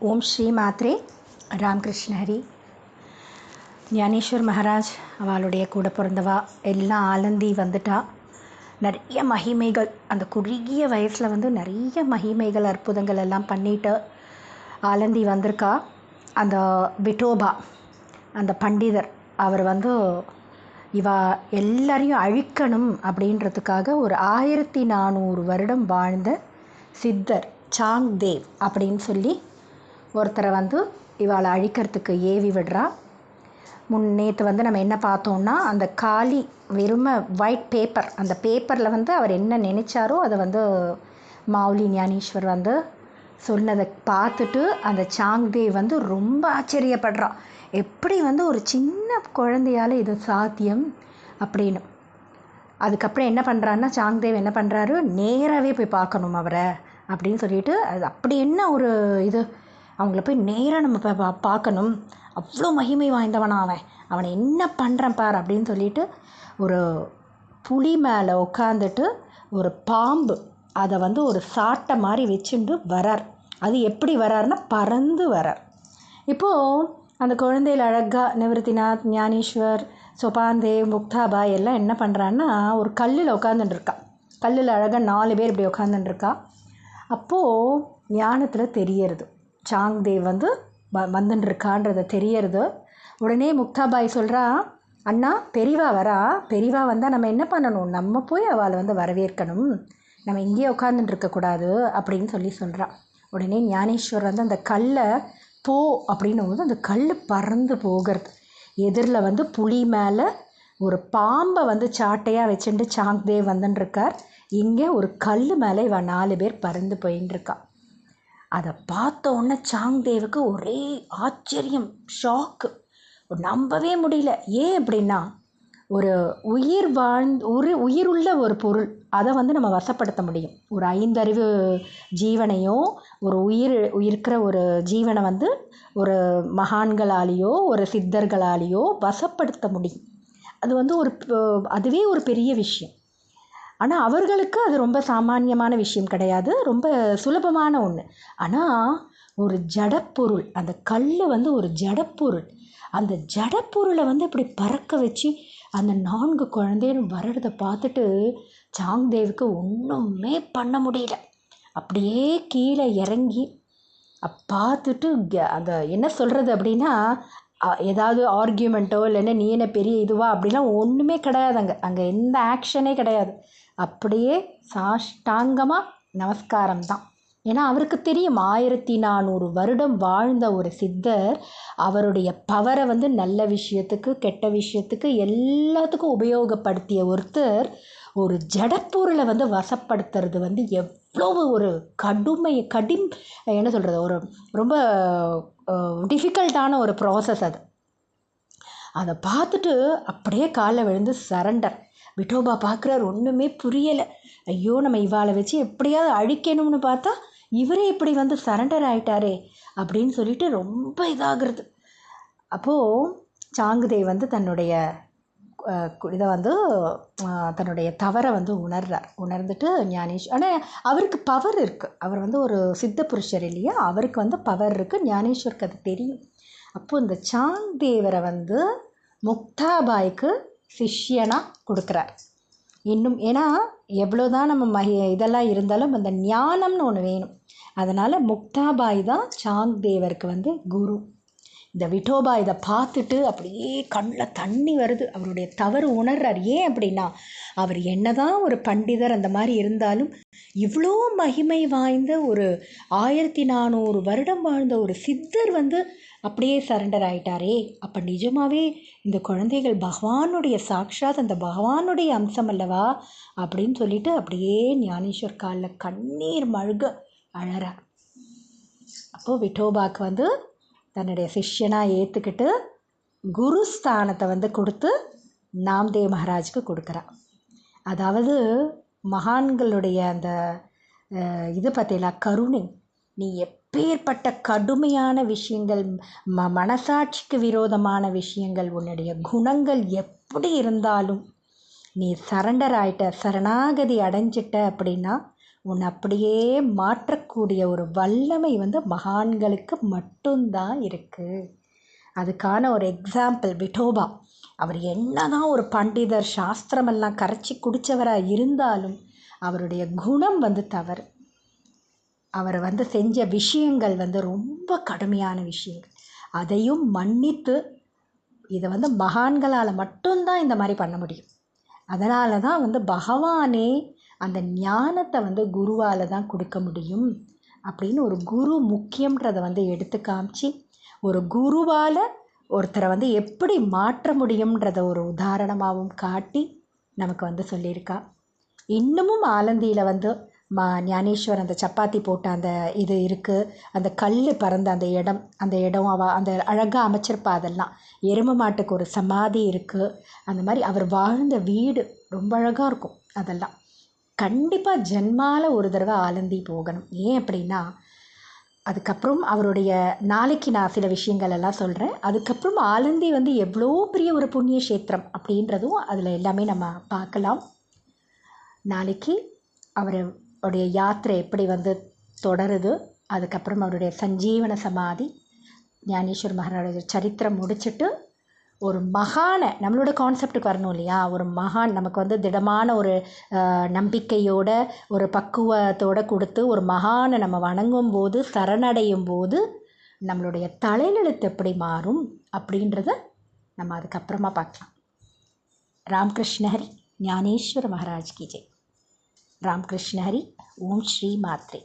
ஓம் ஸ்ரீ மாத்ரே ராமகிருஷ்ண ஹரி. ஞானேஸ்வர் மகாராஜ் அவளுடைய கூட பிறந்தவா எல்லாம் ஆலந்தி வந்துட்டா. நிறைய மகிமைகள் அந்த குறுகிய வயசில் வந்து நிறைய மகிமைகள் அற்புதங்கள் எல்லாம் பண்ணிட்டு ஆலந்தி வந்திருக்கா. அந்த விட்டோபா அந்த பண்டிதர் அவர் வந்து இவா எல்லாரையும் அழிக்கணும் அப்படின்றதுக்காக ஒரு ஆயிரத்தி நானூறு வருடம் வாழ்ந்த சித்தர் சாங் தேவ் அப்படின்னு சொல்லி ஒருத்தரை வந்து இவாளை அழிக்கிறதுக்கு ஏவி விடுறா. முன் நேற்று வந்து நம்ம என்ன பார்த்தோம்னா அந்த காலி வெறுமை ஒயிட் பேப்பர் அந்த பேப்பரில் வந்து அவர் என்ன நினைச்சாரோ அதை வந்து மாவுலி ஞானீஸ்வர் வந்து சொன்னதை பார்த்துட்டு அந்த சாங்தேவ் வந்து ரொம்ப ஆச்சரியப்படுறான் எப்படி வந்து ஒரு சின்ன குழந்தையால் இது சாத்தியம் அப்படின்னு. அதுக்கப்புறம் என்ன பண்ணுறான்னா சாங்தேவ் என்ன பண்ணுறாரு நேராகவே போய் பார்க்கணும் அவரை அப்படின்னு சொல்லிட்டு அது அப்படி என்ன ஒரு இது? அவங்கள போய் நேராக நம்ம பா பா- பார்க்கணும். அவ்வளோ மகிமை வாய்ந்தவனா அவன். அவனை என்ன பண்ணுறான் பார் அப்படின்னு சொல்லிட்டு ஒரு புலி மேலே உட்காந்துட்டு ஒரு பாம்பு அதை வந்து ஒரு சாட்டை மாதிரி வச்சுண்டு வரார். அது எப்படி வராருன்னா பறந்து வரார். இப்போது அந்த குழந்தையில் அழகாக நிவர்த்திநாத் ஞானேஸ்வர் சொபாந்தேவ் முக்தாபாய் எல்லாம் என்ன பண்ணுறான்னா ஒரு கல்லில் உட்காந்துட்டுருக்கா கல்லில் அழகாக நாலு பேர் இப்படி உட்காந்துட்டுருக்கா அப்போது ஞானத்தில் தெரியறது. சாங்தேவ் வந்து வ வந்துட்டுருக்கான்றது தெரியறது. உடனே முக்தாபாய் சொல்கிறா அண்ணா பெரியவா வரா. பெரியவா வந்தால் நம்ம என்ன பண்ணணும்? நம்ம போய் அவளை வந்து வரவேற்கணும். நம்ம இங்கேயே உட்காந்துட்டு இருக்கக்கூடாது அப்படின்னு சொல்லி சொல்கிறா உடனே ஞானேஸ்வர் வந்து அந்த கல்லை போ அப்படின்னும் போது அந்த கல் பறந்து போகிறது. எதிரில் வந்து புலி மேலே ஒரு பாம்பை வந்து சாட்டையாக வச்சுட்டு சாங்தேவ் வந்துன்னு இருக்கார் இங்கே ஒரு கல் மேலே இவன் நாலு பேர் பறந்து போயின்னு இருக்கான் அதை பார்த்த உடனே சாங்தேவுக்கு ஒரே ஆச்சரியம் ஷாக்கு நம்பவே முடியல. ஏன் அப்படின்னா ஒரு உயிர் வாழ்ந் ஒரு உயிருள்ள ஒரு பொருள். அதை வந்து நம்ம வசப்படுத்த முடியும். ஒரு ஐந்தறிவு ஜீவனையோ ஒரு உயிர் இருக்கிற ஒரு ஜீவனை வந்து ஒரு மகான்களாலேயோ ஒரு சித்தர்களாலேயோ வசப்படுத்த முடியும். அது வந்து ஒரு அதுவே ஒரு பெரிய விஷயம். ஆனால் அவர்களுக்கு அது ரொம்ப சாமானியமான விஷயம் கிடையாது. ரொம்ப சுலபமான ஒன்று ஆனால் ஒரு ஜடப்பொருள் அந்த கல் வந்து ஒரு ஜடப்பொருள். அந்த ஜடப்பொருளை வந்து இப்படி பறக்க வச்சு அந்த நான்கு குழந்தையும் வர்றத பார்த்துட்டு சாங்தேவுக்கு ஒன்றுமே பண்ண முடியல. அப்படியே கீழே இறங்கி பார்த்துட்டு அந்த என்ன சொல்கிறது அப்படின்னா ஏதாவது ஆர்கியூமெண்ட்டோ இல்லைன்னா நீ என்ன பெரிய இதுவா அப்படிலாம் ஒன்றுமே கிடையாது அங்கே அங்கே எந்த ஆக்ஷனே கிடையாது. அப்படியே சாஷ்டாங்கமாக நமஸ்காரம் தான் ஏன்னா அவருக்கு தெரியும் ஆயிரத்தி நானூறு வருடம் வாழ்ந்த ஒரு சித்தர் அவருடைய பவரை வந்து நல்ல விஷயத்துக்கு கெட்ட விஷயத்துக்கு எல்லாத்துக்கும் உபயோகப்படுத்திய ஒருத்தர் ஒரு ஜடப்பொருளை வந்து வசப்படுத்துறது வந்து எவ்வளவு ஒரு கடுமை கடிம் என்ன சொல்கிறது ஒரு ரொம்ப டிஃபிகல்ட்டான ஒரு ப்ராசஸ் அது. அதை பார்த்துட்டு அப்படியே காலில் விழுந்து சரண்டர் விட்டோபா பார்க்குறாரு ஒன்றுமே புரியலை. ஐயோ நம்ம இவாளை வச்சு எப்படியாவது அழிக்கணும்னு பார்த்தா இவரே இப்படி வந்து சரண்டர் ஆகிட்டாரே அப்படின்னு சொல்லிட்டு ரொம்ப இதாகிறது. அப்போது சாங்குதே வந்து தன்னுடைய இதை வந்து தன்னுடைய தவறை வந்து உணர்றார். உணர்ந்துட்டு ஞானேஷ் ஆனால் அவருக்கு பவர் இருக்குது அவர் வந்து ஒரு சித்த புருஷர் இல்லையா? அவருக்கு வந்து பவர் இருக்குது ஞானேஸ்வருக்கு அது தெரியும். அப்போது இந்த சாங் தேவரை வந்து முக்தாபாய்க்கு சிஷ்யனாக கொடுக்குறார். இன்னும் ஏன்னா எவ்வளோதான் நம்ம மகி இதெல்லாம் இருந்தாலும் அந்த ஞானம்னு ஒன்று வேணும். அதனால் முக்தாபாய் தான் சாங் தேவருக்கு வந்து குரு. இந்த விட்டோபா இதை பார்த்துட்டு அப்படியே கண்ணில் தண்ணி வருது. அவருடைய தவறு உணர்றார். ஏன் அப்படின்னா அவர் என்னதான் ஒரு பண்டிதர் அந்த மாதிரி இருந்தாலும் இவ்வளோ மகிமை வாய்ந்த ஒரு ஆயிரத்தி நானூறு வருடம் வாழ்ந்த ஒரு சித்தர் வந்து அப்படியே சரண்டர் ஆயிட்டாரே. அப்போ நிஜமாகவே இந்த குழந்தைகள் பகவானுடைய சாக்ஷாத் அந்த பகவானுடைய அம்சம் அல்லவா அப்படின்னு சொல்லிட்டு அப்படியே ஞானேஸ்வர் காலில் கண்ணீர் மழுக அழறார் அப்போது விட்டோபாக்கு வந்து தன்னுடைய சிஷ்யனாக ஏற்றுக்கிட்டு குரு ஸ்தானத்தை வந்து கொடுத்து நாம்தேவ் மகாராஜுக்கு கொடுக்குறா. அதாவது மகான்களுடைய அந்த இது பார்த்தீங்களா கருணை. நீ எப்பேற்பட்ட கடுமையான விஷயங்கள் ம மனசாட்சிக்கு விரோதமான விஷயங்கள் உன்னுடைய குணங்கள் எப்படி இருந்தாலும் நீ சரண்டர் ஆயிட்ட சரணாகதி அடைஞ்சிட்ட அப்படின்னா உன்னை அப்படியே மாற்றக்கூடிய ஒரு வல்லமை வந்து மகான்களுக்கு மட்டும்தான் இருக்குது அதுக்கான ஒரு எக்ஸாம்பிள் விட்டோபா அவர் என்னதான் ஒரு பண்டிதர் சாஸ்திரமெல்லாம் கரைச்சி குடித்தவராக இருந்தாலும் அவருடைய குணம் வந்து தவறு. அவர் வந்து செஞ்ச விஷயங்கள் வந்து ரொம்ப கடுமையான விஷயங்கள். அதையும் மன்னித்து இதை வந்து மகான்களால் மட்டும்தான் இந்த மாதிரி பண்ண முடியும். அதனால தான் வந்து பகவானே அந்த ஞானத்தை வந்து குருவால் தான் கொடுக்க முடியும் அப்படின்னு ஒரு குரு முக்கியன்றதை வந்து எடுத்து காமிச்சு ஒரு குருவால் ஒருத்தரை வந்து எப்படி மாற்ற முடியும்ன்றத ஒரு உதாரணமாகவும் காட்டி நமக்கு வந்து சொல்லியிருக்கா. இன்னமும் ஆலந்தியில் வந்து மா ஞானேஸ்வர் அந்த சப்பாத்தி போட்ட அந்த இது இருக்குது அந்த கல் பறந்த அந்த இடம் அந்த இடம் அவ அந்த அழகாக அமைச்சிருப்பா அதெல்லாம். எரும மாட்டுக்கு ஒரு சமாதி இருக்குது அந்த மாதிரி அவர் வாழ்ந்த வீடு ரொம்ப அழகாக இருக்கும் அதெல்லாம். கண்டிப்பாக ஜென்மால ஒரு தடவை ஆலந்தி போகணும். ஏன் அப்படின்னா அதுக்கப்புறம் அவருடைய நாளைக்கு நான் சில விஷயங்கள் எல்லாம் சொல்கிறேன் அதுக்கப்புறம் ஆலந்தி வந்து எவ்வளோ பெரிய ஒரு புண்ணிய கஷேத்திரம் அப்படின்றதும் அதில் எல்லாமே நம்ம பார்க்கலாம். நாளைக்கு அவருடைய யாத்திரை எப்படி வந்து தொடருது அதுக்கப்புறம் அவருடைய சஞ்சீவன சமாதி ஞானேஸ்வர் மகாராஜ சரித்திரம் முடிச்சுட்டு ஒரு மகானை நம்மளோட கான்செப்ட்டுக்கு வரணும் இல்லையா? ஒரு மகான் நமக்கு வந்து திடமான ஒரு நம்பிக்கையோட ஒரு பக்குவத்தோடு கொடுத்து ஒரு மகானை நம்ம வணங்கும் போது சரணடையும் போது நம்மளுடைய தலையெழுத்து எப்படி மாறும் அப்படின்றத நம்ம அதுக்கப்புறமா பார்க்கலாம். ராம்கிருஷ்ண ஹரி ஞானேஸ்வர மகாராஜ் கி ஜெய். ராம்கிருஷ்ண ஹரி ஓம் ஸ்ரீ மாத்ரே.